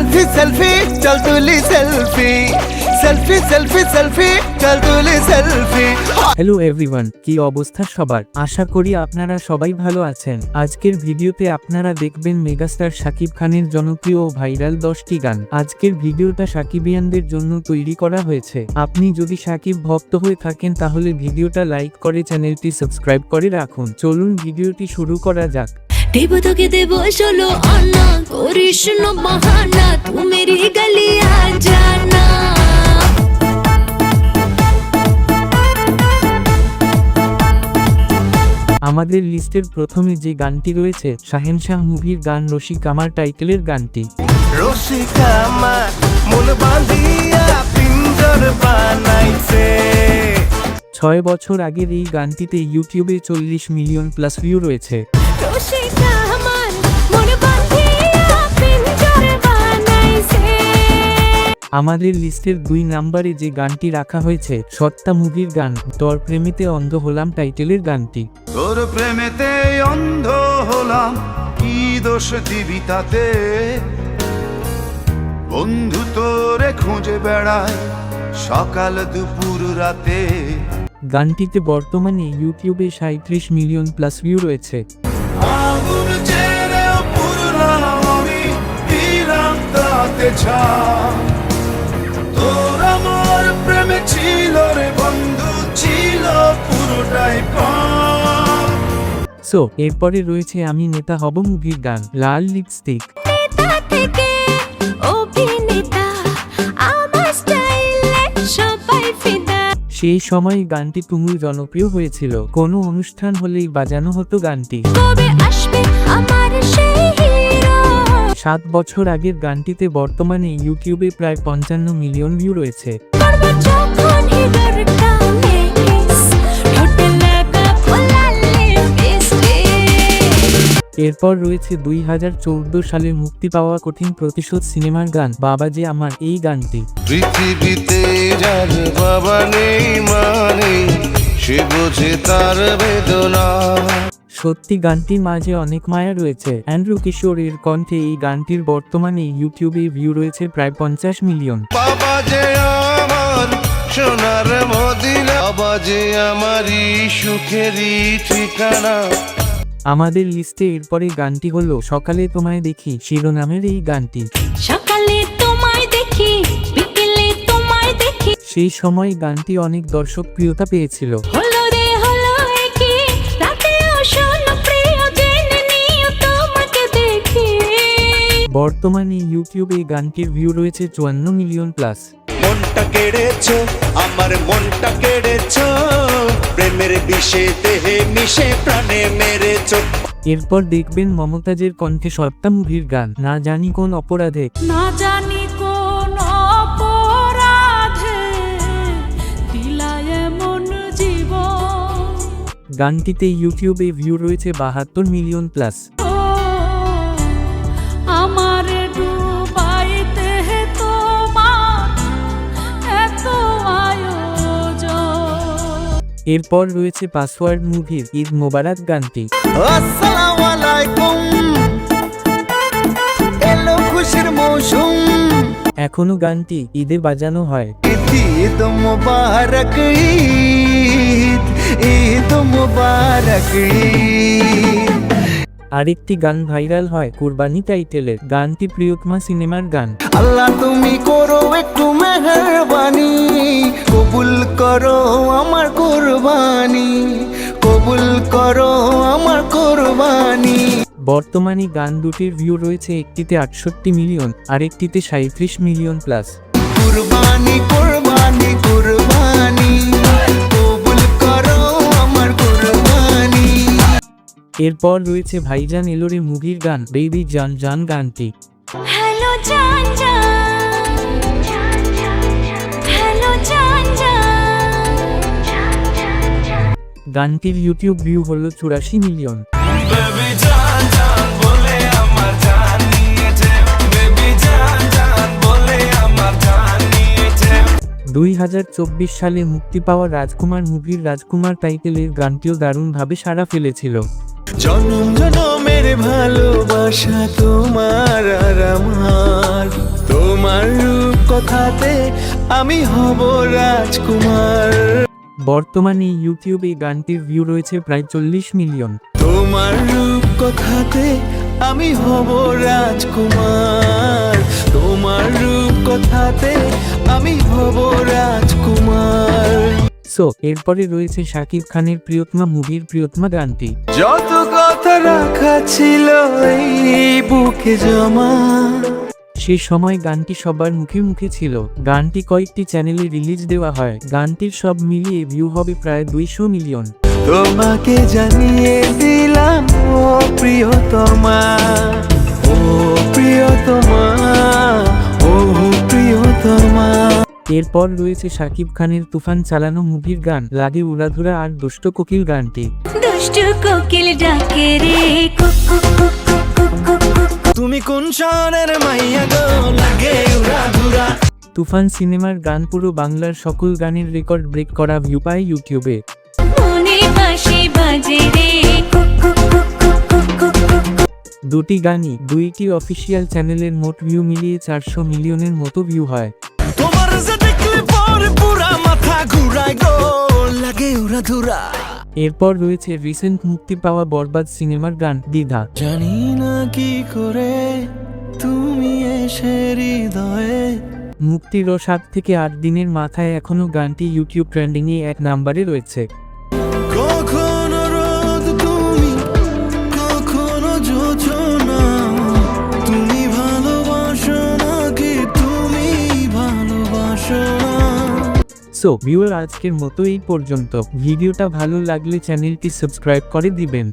Selfie selfie চল তুলি selfie selfie selfie selfie চল তুলি সেলফি হ্যালো এভরিওয়ান কি অবস্থা সবার? আশা করি আপনারা সবাই ভালো আছেন। আজকের ভিডিওতে আপনারা দেখবেন মেগাস্টার শাকিব খানের জনপ্রিয় ভাইরাল দশটি গান। আজকের ভিডিওটা সাকিবিয়ানদের জন্য তৈরি করা হয়েছে। আপনি যদি সাকিব ভক্ত হয়ে থাকেন তাহলে ভিডিওটা লাইক করে চ্যানেলটি সাবস্ক্রাইব করে রাখুন। চলুন ভিডিওটি শুরু করা যাক। দেব তোকে দেব চলো আনা। করিস না বাহানা তু মেরি গলি আ জানা। আমাদের লিস্টের প্রথমে যে গানটি রয়েছে শাহেনশাহ মুভির গান রসিক আমার টাইটেলের গানটি। রসিকা আমার মন বাঁধিয়া পিঞ্জর বানাইছে। ছয় বছর আগের এই গানটিতে ইউটিউবে চল্লিশ মিলিয়ন প্লাস ভিউ রয়েছে। আমাদের লিস্টের দুই নাম্বারে যে গানটি রাখা হয়েছে সত্তা মুভির গান তোর প্রেমিতে অন্ধ হলাম টাইটেলের গানটি। তোর প্রেমেতে অন্ধ হলাম কি দোষ দিবি তাতে? বন্ধু তোরে খুঁজে বেড়ায় সকাল দুপুর রাতে। গানটিতে বর্তমানে ইউটিউবে সাঁত্রিশ মিলিয়ন প্লাস ভিউ রয়েছে। আগুন ছেড়েও পুরলাম আমি দিলাম তাতে ছাপ। তোর আমার প্রেমে ছিল রে বন্ধু ছিল পুরোটাই পাপ সো এরপরে রয়েছে আমি নেতা হব মুভির গান লাল লিপস্টিক নেতা থেকে অভিনেতা সেই সময় গানটি তুমুল জনপ্রিয় হয়েছিল। কোনো অনুষ্ঠান হলেই বাজানো হতো গানটি। সাত বছর আগের গানটিতে বর্তমানে ইউটিউবে প্রায় পঞ্চান্ন মিলিয়ন ভিউ রয়েছে। এরপর রয়েছে দুই হাজার চৌদ্দ সালে মুক্তি পাওয়া কঠিন প্রতিশোধ সিনেমার গান বাবা যে আমার এই গানটি। পৃথিবীতে যার বাবা নেই মানে সে বোঝে তার বেদনা। সত্যি গানটির মাঝে অনেক মায়া রয়েছে। অ্যান্ড্রু কিশোরের কণ্ঠে এই গানটির বর্তমানে ইউটিউবে ভিউ রয়েছে প্রায় পঞ্চাশ মিলিয়ন। বাবা যে আমার সোনার মদিনা বাবা যে আমারই সুখেরই ঠিকানা। আমাদের লিস্টে এরপরে গানটি হলো সকালে তোমায় দেখি শিরোনামের এই গানটি। সকালে তোমায় দেখি বিকেলে তোমায় দেখি। সেই সময় গানটি অনেক দর্শক প্রিয়তা পেয়েছিল বর্তমানে ইউটিউবে গানটির ভিউ রয়েছে চুয়ান্ন মিলিয়ন প্লাস মনটা কেড়েছো আমার মনটা কেড়েছো। প্রেমের বিষে দেহে মিশে প্রাণে মেরেছো। এরপর দেখবেন মমতাজের কণ্ঠে সত্তা মুভির গান না জানি কোন অপরাধে। না জানি কোন অপরাধে দিলায় মন জীবন। গানটিতে ইউটিউবে ভিউ রয়েছে বাহাত্তর মিলিয়ন প্লাস। এরপর রয়েছে পাসওয়ার্ড মুভির ঈদ মোবারক গানটি। এখনও গানটি ঈদে বাজানো হয়। ঈদ মুবারক ঈদ ঈদ মুবারক আরেকটি গান ভাইরাল হয় কুরবানি টাইটেলের। গানটি প্রিয়তমা সিনেমার গান। আল্লাহ তুমি করো একটু মেহরবানি কবুল করো করো আমার কোরবানি। বর্তমানে গান দুটির ভিউ রয়েছে একটিতে আটষট্টি মিলিয়ন আরেকটিতে সাঁত্রিশ মিলিয়ন প্লাস কুরবানি কুরবানি কুরবানি। কবুল করো আমার কুরবানি। এরপর রয়েছে ভাইজান এলোরে মুভির গান বেবি জান জান গানটি। হ্যালো জান জান। গানটির ইউটিউব ভিউ হলো চুরাশি মিলিয়ন দুই হাজার চব্বিশ সালে মুক্তি পাওয়া রাজকুমার মুভির রাজকুমার টাইটেলের গানটিও দারুণভাবে সাড়া ফেলেছিল। জনম জনমের ভালোবাসা তোমার আর আমার। তোমার রূপ কথাতে আমি হব রাজকুমার। বর্তমানে ইউটিউবে গানটির ভিউ রয়েছে প্রায় চল্লিশ মিলিয়ন। তোমার রূপ কথাতে আমি হব রাজকুমার। তোমার রূপ কথাতে আমি হব রাজকুমার। সো এরপরে রয়েছে শাকিব খানের প্রিয়তমা মুভির প্রিয়তমা গানটি। যত কথা রাখা ছিল এই বুকে জমা। সে সময় গানটি সবার মুখে মুখে ছিল। গানটি কয়েকটি চ্যানেলে রিলিজ দেওয়া হয়। গানটির সব মিলিয়ে ভিউ হবে প্রায় দুইশো মিলিয়ন। তোমাকে জানিয়ে দিলাম ও প্রিয়তমা ও প্রিয়তমা ও প্রিয়তমা। এরপর রয়েছে শাকিব খানের তুফান চালানো মুভির গান লাগে উড়াধুরা আর দুষ্ট কোকিল গানটি। দুষ্টু কোকিল ডাকে রে তুমি কোন শহরের মাইয়া গো? লাগে উড়া ধুরা। তুফান সিনেমার গান পুরো বাংলার সকল গানের রেকর্ড ব্রেক করা ভিউ পায় ইউটিউবে। দুটি গানই দুইটি অফিসিয়াল চ্যানেলের মোট ভিউ মিলিয়ে চারশো মিলিয়নের মতো ভিউ হয়। তোমার যে দেখলে পরে পুরা মাথা ঘুরায় গো। লাগে উড়া ধুরা। এরপর রয়েছে রিসেন্ট মুক্তি পাওয়া বরবাদ সিনেমার গান দ্বিধা। জানি কি করে তুমি এসে হৃদয়ে? মুক্তিরও সাত থেকে আট দিনের মাথায় এখনও গানটি ইউটিউব ট্রেন্ডিংয়ে এক নাম্বারে রয়েছে। কখনো রোদ তুমি কখনো তুমি ভালোবাসো তুমি ভালোবাসো সো ভিউয়ার আজকের মতো এই পর্যন্ত। ভিডিওটা ভালো লাগলে চ্যানেলটি সাবস্ক্রাইব করে দিবেন।